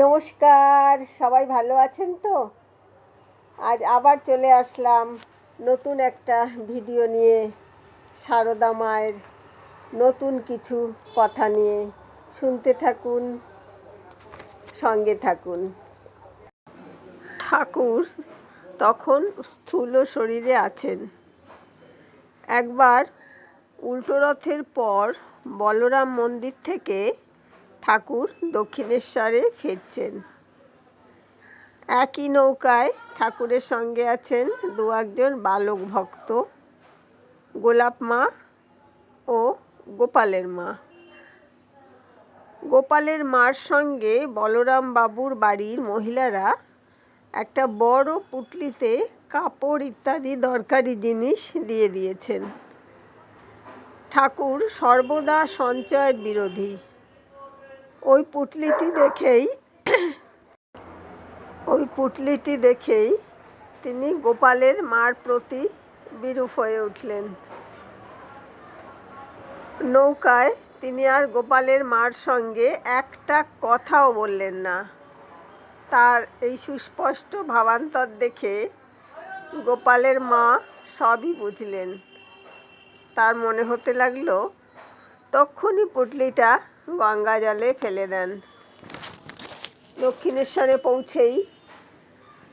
নমস্কার, সবাই ভালো আছেন তো? আজ আবার চলে আসলাম নতুন একটা ভিডিও নিয়ে সারদা মায়ের নতুন কিছু কথা নিয়ে। শুনতে থাকুন, সঙ্গে থাকুন। ঠাকুর তখন স্থূল শরীরে আছেন। একবার উল্টো রথের পর বলরাম মন্দির থেকে ঠাকুর দক্ষিণেশ্বরে ফিরছেন। একই নৌকায় ঠাকুরের সঙ্গে আছেন দু একজন বালক ভক্ত, গোলাপ মা ও গোপালের মা। গোপালের মার সঙ্গে বলরাম বাবুর বাড়ির মহিলারা একটা বড় পুটলিতে কাপড় ইত্যাদি দরকারি জিনিস দিয়ে দিয়েছেন। ঠাকুর সর্বদা সঞ্চয় বিরোধী। ওই পুটলিটি দেখেই, ওই পুটলিটি দেখেই তিনি গোপালের মার প্রতি বিরূপ হয়ে উঠলেন। নৌকায় তিনি আর গোপালের মার সঙ্গে একটা কথাও বললেন না। তার এই সুস্পষ্ট ভাবান্তর দেখে গোপালের মা সবই বুঝলেন। তার মনে হতে লাগল, তক্ষুনি পুটলিটা গঙ্গা জলে ফেলে দেন। দক্ষিণেশ্বরে পৌঁছেই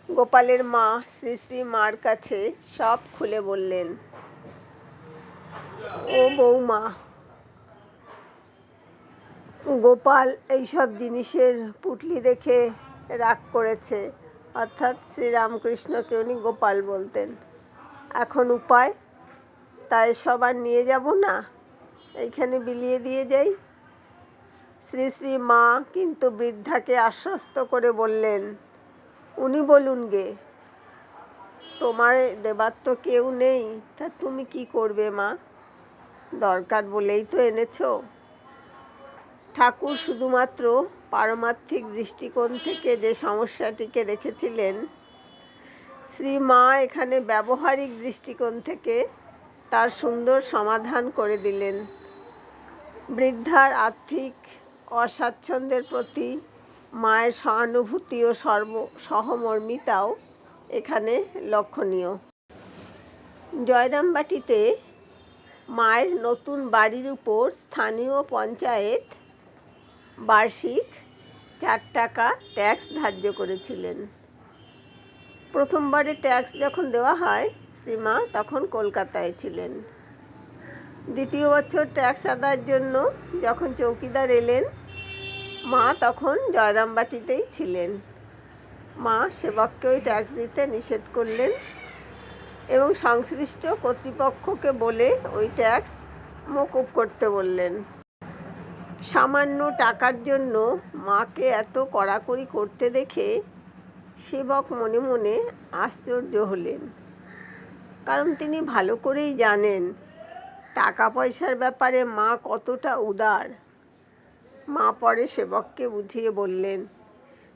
গোপালের মা শ্রী শ্রী মার কাছে সব খুলে বললেন, ও বৌমা, গোপাল এইসব জিনিসের পুটলি দেখে রাগ করেছে। অর্থাৎ শ্রীরামকৃষ্ণকে উনি গোপাল বলতেন। এখন উপায়, তাই সবার নিয়ে যাব না? এইখানে বিলিয়ে দিয়ে যাই। শ্রী শ্রী মা কিন্তু বৃদ্ধাকে আশ্বস্ত করে বললেন, উনি বলুন গে, তোমার দেবার তো কেউ নেই, তা তুমি কি করবে মা? দরকার বলেই তো এনেছো। ঠাকুর শুধুমাত্র পারমার্থিক দৃষ্টিকোণ থেকে যে সমস্যাটিকে দেখেছিলেন শ্রী মা এখানে ব্যবহারিক দৃষ্টিকোণ থেকে তার সুন্দর সমাধান করে দিলেন। বৃদ্ধার আর্থিক অস্বাচ্ছন্দ্যের প্রতি মায়ের সহানুভূতি ও সর্ব, সহমর্মিতাও এখানে লক্ষণীয়। জয়রামবাটিতে মায়ের নতুন বাড়ির উপর স্থানীয় পঞ্চায়েত বার্ষিক চার টাকা ট্যাক্স ধার্য করেছিলেন। প্রথমবারে ট্যাক্স যখন দেওয়া হয়, শ্রীমা তখন কলকাতায় ছিলেন। দ্বিতীয় বছর ট্যাক্স আদায়ের জন্য যখন চৌকিদার এলেন মা তখন জয়রামবাটিতেই ছিলেন। মা সেবককে ওই ট্যাক্স দিতে নিষেধ করলেন এবং সংশ্লিষ্ট কর্তৃপক্ষকে বলে ওই ট্যাক্স মকুব করতে বললেন। সামান্য টাকার জন্য মাকে এত কড়াকড়ি করতে দেখে সেবক মনে মনে আশ্চর্য হলেন। কারণ তিনি ভালো করেই জানেন, টাকা পয়সার ব্যাপারে মা কতটা উদার। মা পরে সেবককে বুঝিয়ে বললেন,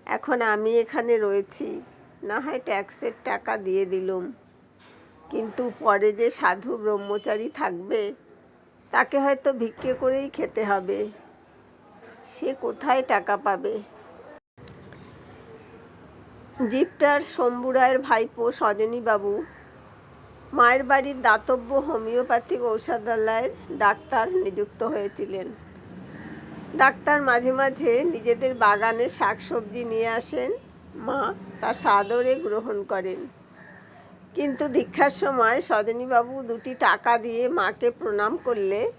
এখন আমি এখানে রয়েছি, না হয় ট্যাক্সের টাকা দিয়ে দিলুম। কিন্তু পরে যে সাধু ব্রহ্মচারী থাকবে, তাকে হয়তো ভিক্ষে করেই খেতে হবে। সে কোথায় টাকা পাবে? জিপটার শম্ভুরায়ের ভাইপো সজনীবাবু, মায়ের বাড়ির দাতব্য হোমিওপ্যাথিক ঔষধালয়ের ডাক্তার নিযুক্ত হয়েছিলেন। ডাক্তার মাঝে মাঝে নিজেদের বাগানে শাকসবজি নিয়ে আসেন। মা তা সাদরে গ্রহণ করেন। কিন্তু দীক্ষার সময় সজনীবাবু দুটি টাকা দিয়ে মাকে প্রণাম করলে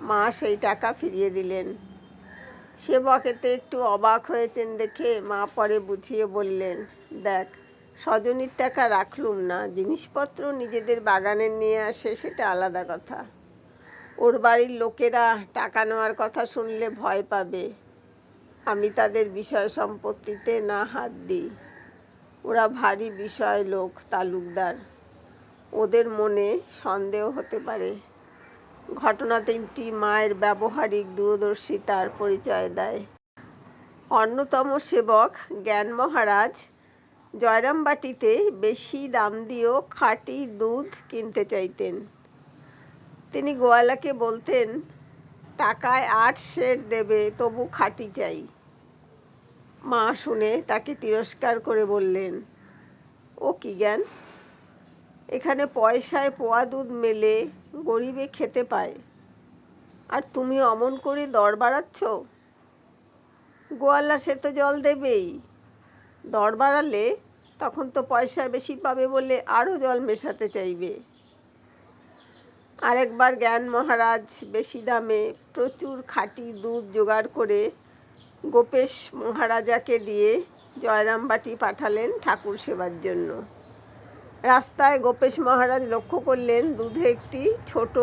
মা সেই টাকা ফিরিয়ে দিলেন। সেবক এতে একটু অবাক হয়েছেন দেখে মা পরে বুঝিয়ে বললেন, দেখ, সজনীর টাকা রাখলুম না। জিনিসপত্র নিজেদের বাগানে নিয়ে আসে, সেটা আলাদা কথা। ওর বাড়ির লোকেরা টাকা নেওয়ার কথা শুনলে ভয় পাবে। আমি তাদের বিষয় সম্পত্তিতে না হাত দিই। ওরা ভারী বিষয় লোক, তালুকদার। ওদের মনে সন্দেহ হতে পারে। ঘটনা তিনটি মায়ের ব্যবহারিক দূরদর্শিতার পরিচয় দেয়। অন্যতম সেবক জ্ঞান মহারাজ জয়রামবাটিতে বেশি দাম দিয়েও খাঁটি দুধ কিনতে চাইতেন। তিনি গোয়ালাকে বলতেন, টাকায় আট সের দেবে, তবু খাঁটি চাই। মা শুনে তাকে তিরস্কার করে বললেন, ও কি জ্ঞান? এখানে পয়সায় পোয়া দুধ মেলে গরিবে খেতে পায়। আর তুমি অমন করে দর বাড়াচ্ছ? গোয়ালা সে তো জল দেবেই। দর বাড়ালে তখন তো পয়সা বেশি পাবে বলে আরও জল মেশাতে চাইবে। আরেকবার জ্ঞান মহারাজ বেশি দামে প্রচুর খাঁটি দুধ জোগাড় করে গোপেশ মহারাজাকে দিয়ে জয়রামবাটি পাঠালেন ঠাকুর সেবার জন্য। রাস্তায় গোপেশ মহারাজ লক্ষ্য করলেন দুধে একটি ছোট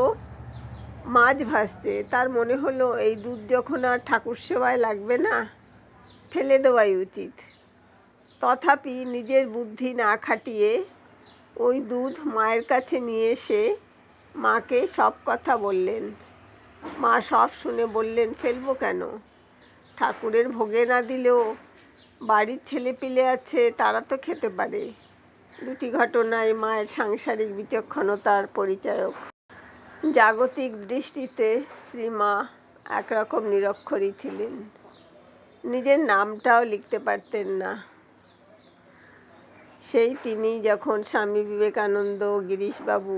মাছ ভাসছে। তার মনে হলো, এই দুধ যখন আর ঠাকুর সেবায় লাগবে না, ফেলে দেওয়াই উচিত। তথাপি নিজের বুদ্ধি না খাটিয়ে ওই দুধ মায়ের কাছে নিয়ে এসে মাকে সব কথা বললেন। মা সব শুনে বললেন, ফেলব কেন? ঠাকুরের ভোগে না দিলেও বাড়ির ছেলে পিলে আছে, তারা তো খেতে পারে। দুটি ঘটনায় মায়ের সাংসারিক বিচক্ষণতার পরিচায়ক। জাগতিক দৃষ্টিতে শ্রীমা একরকম নিরক্ষরই ছিলেন। নিজের নামটাও লিখতে পারতেন না। সেই তিনি যখন স্বামী বিবেকানন্দ, গিরিশবাবু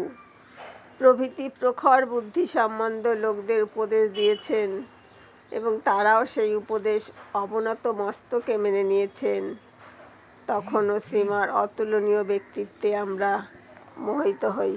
প্রভৃতি প্রখর বুদ্ধি সম্বন্ধ লোকদের উপদেশ দিয়েছেন এবং তারাও সেই উপদেশ অবনত মস্তকে মেনে নিয়েছেন। তখনও শ্রীমার অতুলনীয় ব্যক্তিত্বে আমরা মোহিত হই।